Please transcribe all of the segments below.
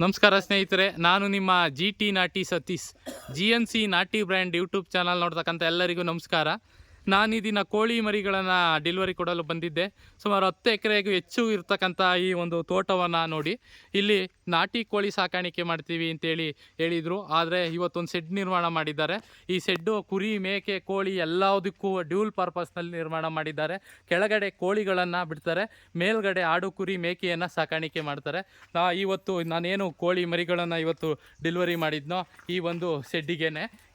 ನಮಸ್ಕಾರ ಸ್ನೇಹಿತರೆ, ನಾನು ನಿಮ್ಮ ಜಿ ಟಿ ನಾಟಿ ಸತೀಶ್. ಜಿ ಎನ್ ಸಿ ನಾಟಿ ಬ್ರ್ಯಾಂಡ್ ಯೂಟ್ಯೂಬ್ ಚಾನಲ್ ನೋಡ್ತಕ್ಕಂಥ ಎಲ್ಲರಿಗೂ ನಮಸ್ಕಾರ. ನಾನು ಈ ದಿನ ಕೋಳಿ ಮರಿಗಳನ್ನು ಡೆಲಿವರಿ ಕೊಡಲು ಬಂದಿದ್ದೆ. ಸುಮಾರು ಹತ್ತು ಎಕರೆಗೂ ಹೆಚ್ಚು ಇರತಕ್ಕಂಥ ಈ ಒಂದು ತೋಟವನ್ನು ನೋಡಿ, ಇಲ್ಲಿ ನಾಟಿ ಕೋಳಿ ಸಾಕಾಣಿಕೆ ಮಾಡ್ತೀವಿ ಅಂತೇಳಿ ಹೇಳಿದರು. ಆದರೆ ಇವತ್ತೊಂದು ಸೆಡ್ ನಿರ್ಮಾಣ ಮಾಡಿದ್ದಾರೆ. ಈ ಸೆಡ್ಡು ಕುರಿ, ಮೇಕೆ, ಕೋಳಿ ಎಲ್ಲದಕ್ಕೂ ಡ್ಯೂಲ್ ಪರ್ಪಸ್ನಲ್ಲಿ ನಿರ್ಮಾಣ ಮಾಡಿದ್ದಾರೆ. ಕೆಳಗಡೆ ಕೋಳಿಗಳನ್ನು ಬಿಡ್ತಾರೆ, ಮೇಲ್ಗಡೆ ಆಡು ಕುರಿ, ಮೇಕೆಯನ್ನು ಸಾಕಾಣಿಕೆ ಮಾಡ್ತಾರೆ. ನಾ ಇವತ್ತು ನಾನೇನು ಕೋಳಿ ಮರಿಗಳನ್ನು ಇವತ್ತು ಡೆಲಿವರಿ ಮಾಡಿದ್ನೋ ಈ ಒಂದು ಸೆಡ್ಡಿಗೆ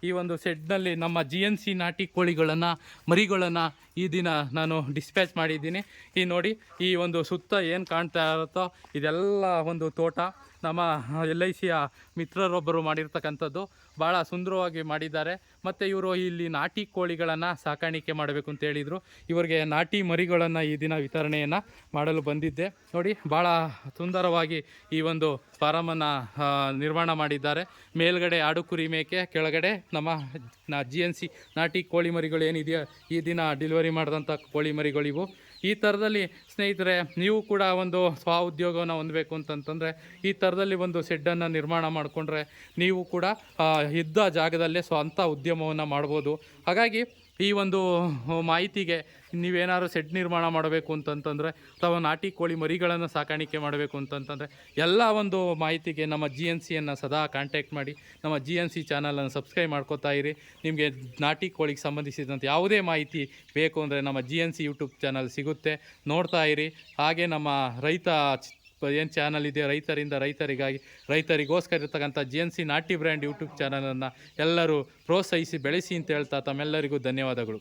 ಈ ಒಂದು ಸೆಡ್ನಲ್ಲಿ ನಮ್ಮ ಜಿ ಎನ್ ಸಿ ನಾಟಿ ಕೋಳಿಗಳನ್ನು ಮರಿಗಳನ್ನು ಈ ದಿನ ನಾನು ಡಿಸ್ಪ್ಯಾಚ್ ಮಾಡಿದ್ದೀನಿ. ಈ ನೋಡಿ, ಈ ಒಂದು ಸುತ್ತ ಏನು ಕಾಣ್ತಾ ಇರುತ್ತೋ, ಇದೆಲ್ಲ ಒಂದು ತೋಟ. ನಮ್ಮ ಎಲ್ ಐ ಸಿಯ ಮಿತ್ರರೊಬ್ಬರು ಮಾಡಿರ್ತಕ್ಕಂಥದ್ದು ಭಾಳ ಸುಂದರವಾಗಿ ಮಾಡಿದ್ದಾರೆ. ಮತ್ತು ಇವರು ಇಲ್ಲಿ ನಾಟಿ ಕೋಳಿಗಳನ್ನು ಸಾಕಾಣಿಕೆ ಮಾಡಬೇಕು ಅಂತ ಹೇಳಿದರು. ಇವರಿಗೆ ನಾಟಿ ಮರಿಗಳನ್ನು ಈ ದಿನ ವಿತರಣೆಯನ್ನು ಮಾಡಲು ಬಂದಿದ್ದೆ. ನೋಡಿ ಭಾಳ ಸುಂದರವಾಗಿ ಈ ಒಂದು ಫಾರಮನ್ನು ನಿರ್ಮಾಣ ಮಾಡಿದ್ದಾರೆ. ಮೇಲ್ಗಡೆ ಆಡು ಕುರಿ ಮೇಕೆ, ಕೆಳಗಡೆ ನಮ್ಮ ಜಿ ಎನ್ ಸಿ ನಾಟಿ ಕೋಳಿ ಮರಿಗಳು ಏನಿದೆಯೋ ಈ ದಿನ ಡೆಲಿವರಿ ಮಾಡಿದಂಥ ಕೋಳಿ ಮರಿಗಳಿವು. ಈ ಥರದಲ್ಲಿ ಸ್ನೇಹಿತರೆ, ನೀವು ಕೂಡ ಒಂದು ಸ್ವ ಉದ್ಯೋಗವನ್ನು ಹೊಂದಬೇಕು ಅಂತಂತಂದರೆ, ಈ ಥರದಲ್ಲಿ ಒಂದು ಶೆಡ್ಡನ್ನು ನಿರ್ಮಾಣ ಮಾಡಿಕೊಂಡ್ರೆ ನೀವು ಕೂಡ ಇದ್ದ ಜಾಗದಲ್ಲೇ ಸ್ವಂತ ಉದ್ಯಮವನ್ನು ಮಾಡ್ಬೋದು. ಹಾಗಾಗಿ ಈ ಒಂದು ಮಾಹಿತಿಗೆ ನೀವೇನಾದ್ರು ಸೆಡ್ ನಿರ್ಮಾಣ ಮಾಡಬೇಕು ಅಂತಂತಂದರೆ, ಅಥವಾ ನಾಟಿ ಕೋಳಿ ಮರಿಗಳನ್ನು ಸಾಕಾಣಿಕೆ ಮಾಡಬೇಕು ಅಂತಂತಂದರೆ, ಎಲ್ಲ ಒಂದು ಮಾಹಿತಿಗೆ ನಮ್ಮ ಜಿ ಎನ್ ಸಿಯನ್ನು ಸದಾ ಕಾಂಟ್ಯಾಕ್ಟ್ ಮಾಡಿ, ನಮ್ಮ ಜಿ ಎನ್ ಸಿ ಚಾನಲನ್ನು ಸಬ್ಸ್ಕ್ರೈಬ್ ಮಾಡ್ಕೋತಾ ಇರಿ. ನಿಮಗೆ ನಾಟಿ ಕೋಳಿಗೆ ಸಂಬಂಧಿಸಿದಂತೆ ಯಾವುದೇ ಮಾಹಿತಿ ಬೇಕು ಅಂದರೆ ನಮ್ಮ G N C YouTube channel ಸಿಗುತ್ತೆ. ನೋಡ್ತಾ ಇರಿ. ಹಾಗೆ ನಮ್ಮ ರೈತ ಏನು ಚಾನಲ್ ಇದೆ? ರೈತರಿಂದ ರೈತರಿಗಾಗಿ, ರೈತರಿಗೋಸ್ಕರ ಇರ್ತಕ್ಕಂಥ ಜಿ ಎನ್ ಸಿ ನಾಟಿ ಬ್ರ್ಯಾಂಡ್ ಯೂಟ್ಯೂಬ್ ಚಾನಲನ್ನು ಎಲ್ಲರೂ ಪ್ರೋತ್ಸಾಹಿಸಿ, ಬೆಳೆಸಿ ಅಂತ ಹೇಳ್ತಾ ತಮ್ಮೆಲ್ಲರಿಗೂ ಧನ್ಯವಾದಗಳು.